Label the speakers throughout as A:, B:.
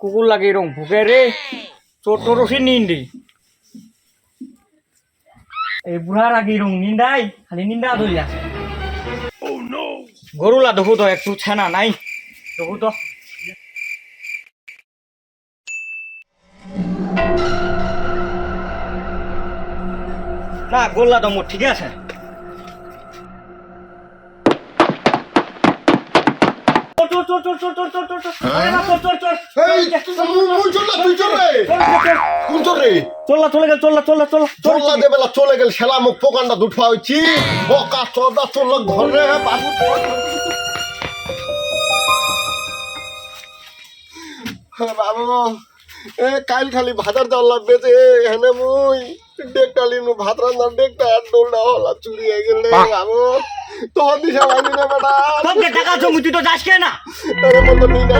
A: কুকুর লাগে এরকম ভুকে রে। চোর টোর সে নিন্দি এই বুড়ার আগে এরকম নিন্দাই খালি নিন্দা ধরি আছে গরুলা দেখো তো, একটু ছানা নাই দেখো তো। না গোল্লা তো মোর ঠিক আছে। চোর চোর চোর চোর চোর চোর চোর আরে না চোর চোর চোর
B: এই মূল চোর না তুই চোর রে কোন চোর রে
A: চোরলা চলে গেল
B: চোরলা চোরলা চোরলা খালি ভাজার দাও লাগবে হেনে মুই ডেকটা লিনু ভাত রান্না ডেকটা ডোলটা হলা চুরি হয়ে গেলে বাবু তোর দিশা না। বেটা
A: তোকে টাকা আছো তুই তো যাস না?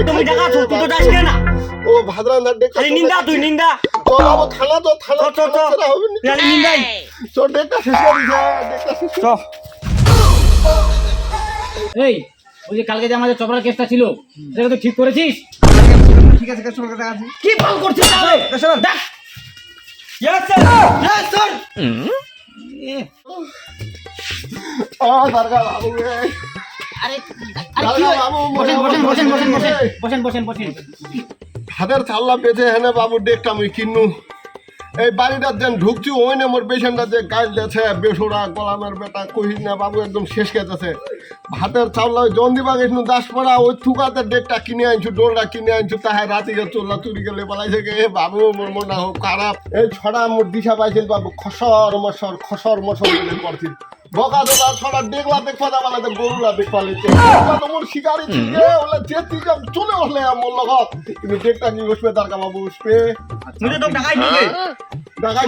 A: তুমি টাকা আছো তুই তো যাস কে না?
B: ও ভাত রান্নার ডেকটা
A: খালি নিন্দা তুই নিন্দা।
B: চল বাবু থানা তো থানা
A: নিন্দাই।
B: চল ডেকটা শেষ করি যা শেষ
A: চ
C: এই ওই যে কালকে যে আমাদের চপড়ার কেসটা ছিল সেটা তো ঠিক করেছিস?
D: ঠিক আছে কাস্টমার কাছে আছে
C: কি ভালো করছিস তাহলে? দেখ।
A: Yes sir. Yes sir.
B: ও দরগা বাবু রে
C: আরে
B: মনে হাতের চাল্লা পেতে হেনে বাবু ডেকটা আমি কিনু এই বাড়িটার যেন ঢুকছি ওই না মোর পেশেন্টটা যে গাইল দিয়েছে বেসুরা গোলামের বেটা কহিস না বাবু একদম শেষ গেছে ভাতের চাউলা ওই জন দিবা গেছিল দাস পড়া ওই থুকাতে ডেকটা কিনে আনছু ডোলটা কিনে আনছু তাহাই রাতে গিয়ে চল্লা চুরি গেলে বলাইছে গে বাবু মোর মনটা হোক খারাপ। এই ছড়া মোর দিশা পাইছিল বাবু খসর মসর খসর মসর পড়ছিল। বকা দাদা ছড়া দেখলা দেখবা গরুলা দেখবা লিতে তো মোর শিকারি ছিল ওলা যে তুই চলে আসলে মোর লগত। তুমি ডেকটা নিয়ে বসবে তার কামা বসবে।
A: তো টাকাই দিবে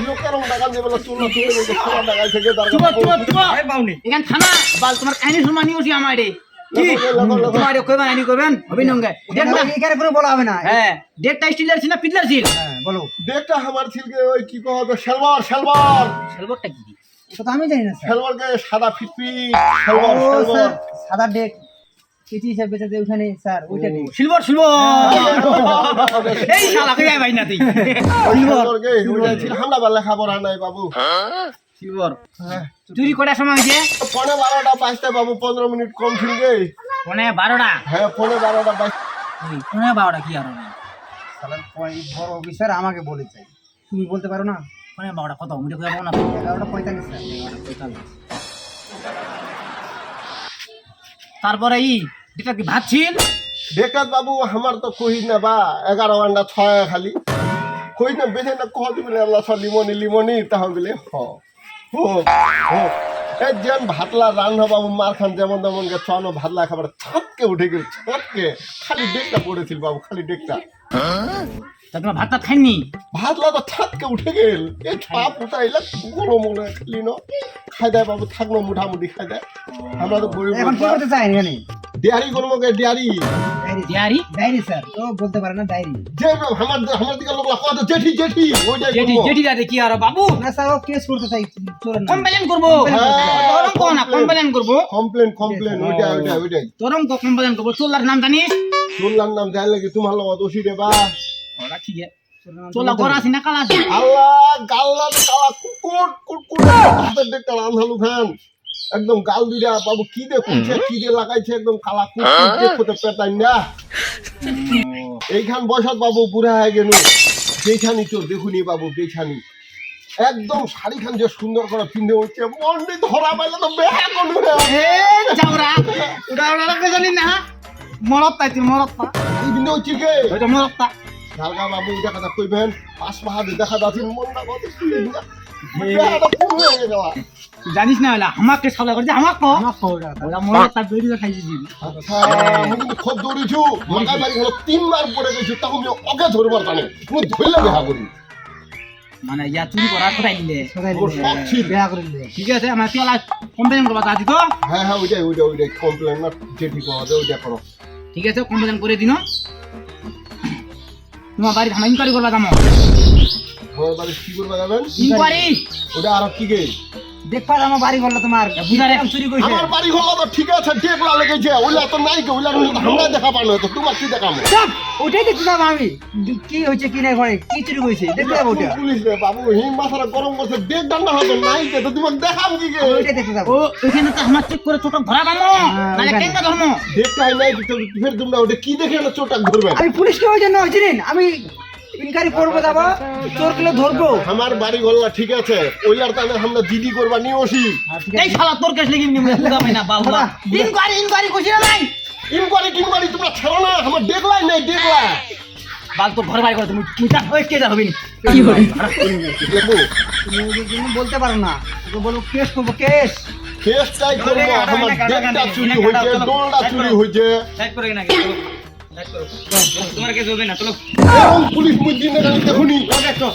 B: লোক কেন? বলে চুল থেকে তার
C: চুপ চুপ চুপ।
A: আরে পাউনি
C: এখান থানা বাল তোমার কাহিনী আমার কি? তোমার কইবেন আইনি কইবেন? অভিনঙ্গে। ডেটটা
D: এখানে কোনো বলা হবে না।
C: হ্যাঁ। ডেটটা স্টিলের ছিল না পিতলের ছিল?
D: হ্যাঁ বলো।
B: ডেকটা আমার ওই কি কহ তো সেলবার সেলবার
C: সেলবরটা কি?
D: এটা তো আমি জানি না
B: সাদা ফিটফি সেলবার
D: সাদা ডেক। কেজি হিসাবে বেচে ওখানে স্যার ওইটা ডেক
C: সিলভার সিলভার! এই শালা কই ভাই না তুই।
B: সেলবারকে ওইটা ছিল হামলা বাল্লা খাবার নাই বাবু।
C: সিলভার।
B: হ্যাঁ।
C: চুরি করার সময় হয়েছে?
B: পনে বারোটা বাবু পনেরো মিনিট কম ছিল গে।
C: বারোটা?
B: হ্যাঁ পনে বারোটা
C: কি আর
D: বড় অফিসার আমাকে বলে চাই তুমি বলতে পারো না?
C: মানে বারোটা কত? মিটে কই না।
D: এগারোটা পঁয়তাল্লিশ স্যার।
C: তারপরে ই এটা কি ভাত ছিল
B: ডেকাত বাবু, আমার তো কই না বা, এগারো আন্ডা ছয় খালি। কই না বেশি না, কহ দিবি আল্লাহ লিমনি লিমনি, তাহলে হ, হো হো। এই যেমন ভাতলা রান্না বাবু মার খান যেমন তেমন গে চন ভাতলা খাবার ছাতকে উঠে গেল ছাতকে খালি ডেকটা পড়েছিল বাবু খালি ডেকটা।
C: তা তোমার ভাতটা খাইনি?
B: ভাতলা তো ছাতকে উঠে গেল। এই ছাপ উঠাইলে গরম মনে খালি ন খাই দেয় বাবু থাকল মোটামুটি খাই দেয়। আমরা তো গরিব
D: এখন কি করতে চাই এখানে?
B: ডেয়ারি করব গে ডেয়ারি।
D: ডায়েরি ডায়েরি স্যার তো বলতে পারে না ডায়েরি
B: যে আমার আমার দিকে লোক কত জেঠি জেঠি ওইটাই
C: জেঠি জেঠি দাদা কি আর বাবু
D: না স্যার ও কেস করতে চাই চলেন
C: কমপ্লেন করব
B: হ্যাঁ,
C: তোরম কো না কমপ্লেন করব
B: কমপ্লেন কমপ্লেন ওইটা ওইটা ওইটাই
C: তোরম কো কমপ্লেন করব চোল্লার নাম জানিস
B: শুনলাম নাম জানলে কি তোমার লগত ওসি রে বা
C: ওরা ঠিক আছে চোল্লা করা আছে না কালা আছে
B: আল্লাহ গাল্লা কালা কুকুর কুকুর দেখতে রান্ধালু ফ্যান একদম গাল দিরা বাবু কি দে করছে কি দে লাগাইছে একদম কালা কুকুর দেখতে পেতাই না। এইখান বসত বাবু বুড়া হয়ে গেল বেছানি তো দেখুনি বাবু বেছানি একদম শাড়িখান যে সুন্দর করে পিন্ধে হচ্ছে মন্ডি ধরা পাইলে তো বেহা করু
C: এ যাওরা ওটা ওটা জানি না। মরত তাই তুই মরত তা
B: এই পিন্ধে হচ্ছে কে?
C: ওইটা মরত তা
B: ঝালগা বাবু এটা কথা কইবেন? পাঁচ পাহাড়ে দেখা যাচ্ছে মনটা কত
C: জানিস না ওলা আমাকে সালা করছে আমাক? কো ওলা মরত তা বেরিয়ে খাইছি দিবি।
B: আচ্ছা আমি কিন্তু মাথায় বাড়ি হলো তিনবার পড়ে গেছি তখন আমি ওকে ধরবার জানে তুমি ধরলে বেহা করি।
C: মানে ইয়া চুরি করার কথা
B: ওর সব
D: করে
C: ঠিক আছে আমার তুই কমপ্লেন করবা দাদি তো।
B: হ্যাঁ হ্যাঁ ওইটাই ওইটা ওইটাই। কমপ্লেন না যেটি পাওয়া যায় ওইটা করো।
C: ঠিক আছে কমপ্লেন করে দিন। তোমার বাড়ি ধামা ইনকোয়ারি করবা দামো
B: আমার বাড়ি কি করবা যাবেন
C: ইনকোয়ারি!
B: ওটা আর কি গে?
D: দেখবা আমার বাড়ি ঘরলা তোমার
C: বুঝারে চুরি কইছে।
B: আমার বাড়ি হলো তো ঠিক আছে দেখলা লেগেছে? ওইলা তো নাই কে ওইলা হলে তো আমরা দেখা পানো তো তোমার কি দেখাবো?
D: চাপ ওইটাই দেখছিলাম আমি। কি হয়েছে কি নাই ঘরে কি চুরি করেছে দেখতে যাব ওটা
B: পুলিশ রে বাবু হিম মাথাটা গরম করছে দেখ ডান্ডা হতো নাই কে তো তোমাকে দেখাম কি গে
D: আমি দেখতে যাব।
C: ও ওইখানে তো আমার চেক করে ছোট ধরা পাবো নালে
D: ওইখানে।
C: কেঙ্গা
B: দেখতে হয় নাই তো ফের তোমরা ওটা কি দেখে না চোরটা ধরবেন
D: আমি পুলিশকে ওই জন্য চিনেন আমি ইনকারি করব যাব চোরগুলো ধরবো।
B: আমার বাড়ি গল্লা ঠিক আছে ওইলার তাহলে আমরা দিদি করবা নিয়ে আসি।
C: এই শালা তোর কেস লেগে নিমু বুঝা পাই না বাবা ইনকোয়ারি ইনকোয়ারি কইছিস না নাই?
B: ইনকোয়ারি টিনকোয়ারি তোমরা ছেড়ো না আমার দেখলাই নাই দেখলা।
C: বাল তো ঘরে বাইরে করে তুমি তুই যা ওই কে যা হবি
B: দেখব
D: তুমি বলতে পারো না তোকে বলব কেস করব কেস।
B: কেসটাই করব আমার ডেকটা চুরি হয়েছে ডোলটা চুরি হয়েছে।
C: না তোমার কে হবে না চলো।
B: পুলিশ মুই দিন দেখুনি।
C: দেখো